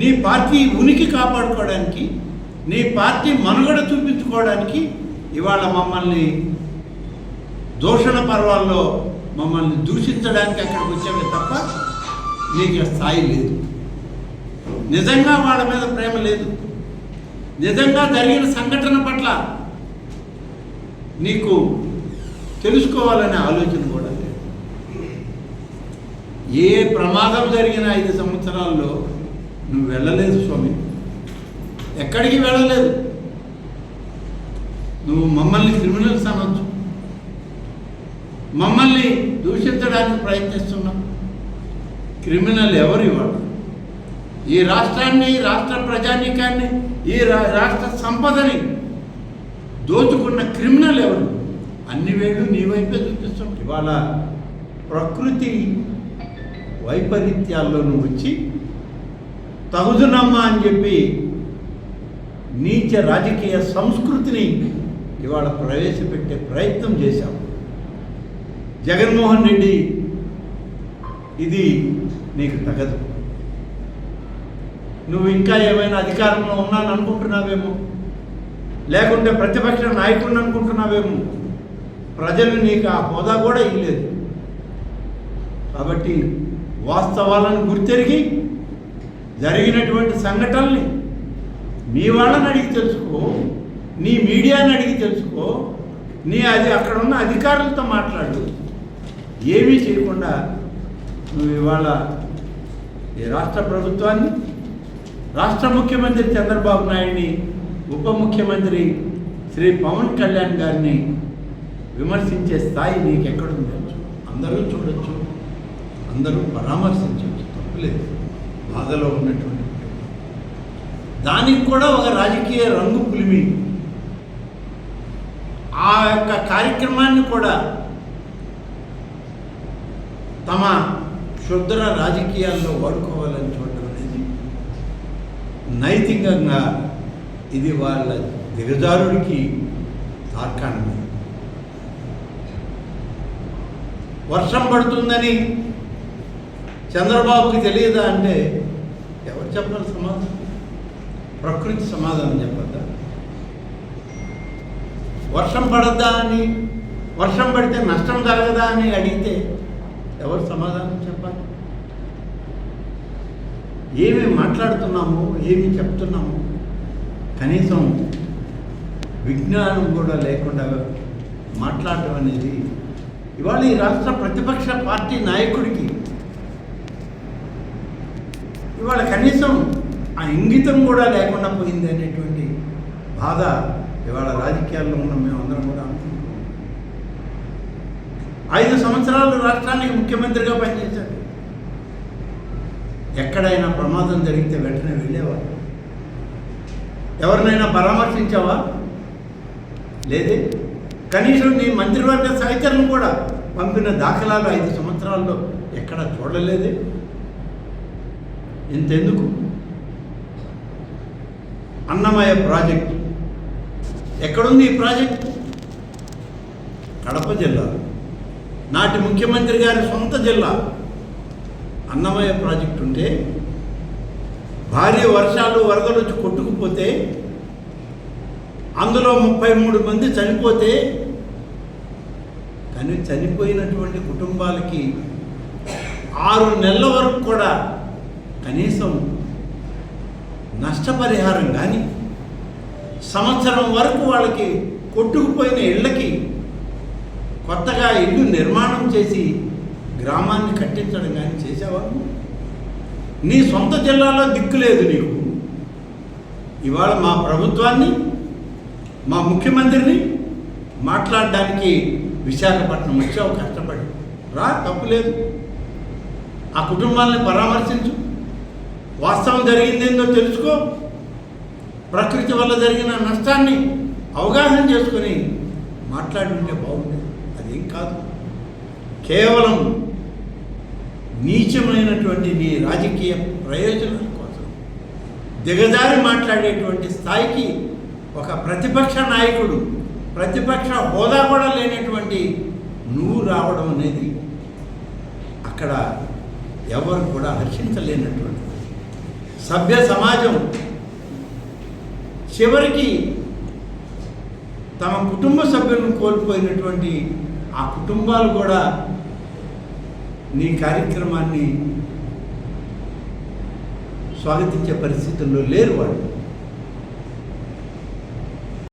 నీ పార్టీ ఉనికి కాపాడుకోవడానికి నీ పార్టీ మనుగడ చూపించుకోవడానికి ఇవాళ మమ్మల్ని దూషణ పర్వాల్లో మమ్మల్ని దూషించడానికి అక్కడికి వచ్చామే తప్ప నీకు స్థాయి లేదు. నిజంగా వాళ్ళ మీద ప్రేమ లేదు. నిజంగా జరిగిన సంఘటన పట్ల నీకు తెలుసుకోవాలనే ఆలోచన కూడా లేదు. ఏ ప్రమాదం జరిగిన ఐదు సంవత్సరాల్లో నువ్వు వెళ్ళలేదు స్వామి. ఎక్కడికి వెళ్ళలేదు? నువ్వు మమ్మల్ని క్రిమినల్స్ అనొచ్చు. మమ్మల్ని దూషించడానికి ప్రయత్నిస్తున్నావు క్రిమినల్ ఎవరు ఇవాళ? ఈ రాష్ట్రాన్ని ఈ రాష్ట్ర ప్రజానీకాన్ని ఈ రా- రాష్ట్ర సంపదని దోచుకున్న క్రిమినల్ ఎవరు? అన్ని వేళ్ళు నీ వైపే చూపిస్తాం. ఇవాళ ప్రకృతి వైపరీత్యాల్లో నువ్వు వచ్చి తగుదునమ్మా అని చెప్పి నీచ రాజకీయ సంస్కృతిని ఇవాళ ప్రవేశపెట్టే ప్రయత్నం చేశాం. జగన్మోహన్ రెడ్డి ఇది నీకు తగదు. నువ్వు ఇంకా ఏమైనా అధికారంలో ఉన్నాను అనుకుంటున్నావేమో? లేకుంటే ప్రతిపక్ష నాయకుడిని అనుకుంటున్నావేమో? ప్రజలు నీకు ఆ హోదా కూడా ఇవ్వలేదు కాబట్టి వాస్తవాలను గుర్తెరిగి జరిగినటువంటి సంఘటనల్ని నీ వాళ్ళని అడిగి తెలుసుకో నీ మీడియాని అడిగి తెలుసుకో నీ అది అక్కడ ఉన్న అధికారులతో మాట్లాడు. ఏమీ చేయకుండా నువ్వు ఇవాళ ఈ రాష్ట్ర ప్రభుత్వాన్ని రాష్ట్ర ముఖ్యమంత్రి చంద్రబాబు నాయుడిని ఉప ముఖ్యమంత్రి శ్రీ పవన్ కళ్యాణ్ గారిని విమర్శించే స్థాయి నీకు ఎక్కడుండొచ్చు అందరూ చూడొచ్చు అందరూ పరామర్శించవచ్చు తప్పులేదు బాధలో ఉన్నటువంటి దానికి కూడా ఒక రాజకీయ రంగు పులిమి. ఆ యొక్క కార్యక్రమాన్ని కూడా తమ క్షుద్ర రాజకీయాల్లో వాడుకోవాలని చూడటం అనేది నైతికంగా ఇది వాళ్ళ దిగజారుడికి తార్కాణమే వర్షం పడుతుందని చంద్రబాబుకి తెలియదా అంటే చెప్పాలి సమాధానం? ప్రకృతి సమాధానం చెప్పద్దా? వర్షం పడద్దా అని వర్షం పడితే నష్టం జరగదా అని అడిగితే ఎవరు సమాధానం చెప్పాలి? ఏమి మాట్లాడుతున్నాము ఏమి చెప్తున్నాము? కనీసం విజ్ఞానం కూడా లేకుండా మాట్లాడటం అనేది ఇవాళ ఈ రాష్ట్ర ప్రతిపక్ష పార్టీ నాయకుడికి ఇవాళ కనీసం ఆ ఇంగితం కూడా లేకుండా పోయింది అనేటువంటి బాధ ఇవాళ రాజకీయాల్లో ఉన్న మేమందరం కూడా అనుకుంటున్నాం. ఐదు సంవత్సరాలు రాష్ట్రానికి ముఖ్యమంత్రిగా పనిచేశాడు ఎక్కడైనా ప్రమాదం జరిగితే వెంటనే వెళ్ళేవా ఎవరినైనా పరామర్శించావా? లేదే. కనీసం నీ మంత్రివర్గ సహచరులు కూడా పంపిన దాఖలాలు ఐదు సంవత్సరాల్లో ఎక్కడా చూడలేదే. ఇంతెందుకు? అన్నమయ్య ప్రాజెక్ట్. ఎక్కడుంది ఈ ప్రాజెక్ట్? కడప జిల్లా. నాటి ముఖ్యమంత్రి గారి సొంత జిల్లా. అన్నమయ ప్రాజెక్ట్ ఉంటే భారీ వర్షాలు వరదలు వచ్చి కొట్టుకుపోతే అందులో ముప్పై మూడు మంది చనిపోతే కానీ చనిపోయినటువంటి కుటుంబాలకి ఆరు నెలల వరకు కూడా కనీసం నష్టపరిహారం కానీ సంవత్సరం వరకు వాళ్ళకి కొట్టుకుపోయిన ఇళ్ళకి కొత్తగా ఇల్లు నిర్మాణం చేసి గ్రామాన్ని కట్టించడం కానీ చేసావా నీ సొంత జిల్లాలో దిక్కు లేదు నీకు. ఇవాళ మా ప్రభుత్వాన్ని మా ముఖ్యమంత్రిని మాట్లాడడానికి విశాఖపట్నం వచ్చావు కష్టపడి. రా తప్పు లేదు. ఆ కుటుంబాలని పరామర్శించు. వాస్తవం జరిగిందేందో తెలుసుకో. ప్రకృతి వల్ల జరిగిన నష్టాన్ని అవగాహన చేసుకొని మాట్లాడుంటే బాగుండేది. అదేం కాదు. కేవలం నీచమైనటువంటి నీ రాజకీయ ప్రయోజనాల కోసం దిగజారి మాట్లాడేటువంటి స్థాయికి ఒక ప్రతిపక్ష నాయకుడు ప్రతిపక్ష హోదా కూడా లేనటువంటి నువ్వు రావడం అనేది అక్కడ ఎవరు కూడా హర్షించలేనటువంటి సభ్య సమాజం చివరికి తమ కుటుంబ సభ్యులను కోల్పోయినటువంటి ఆ కుటుంబాలు కూడా నీ కార్యక్రమాన్ని స్వాగతించే పరిస్థితుల్లో లేరు వాళ్ళు.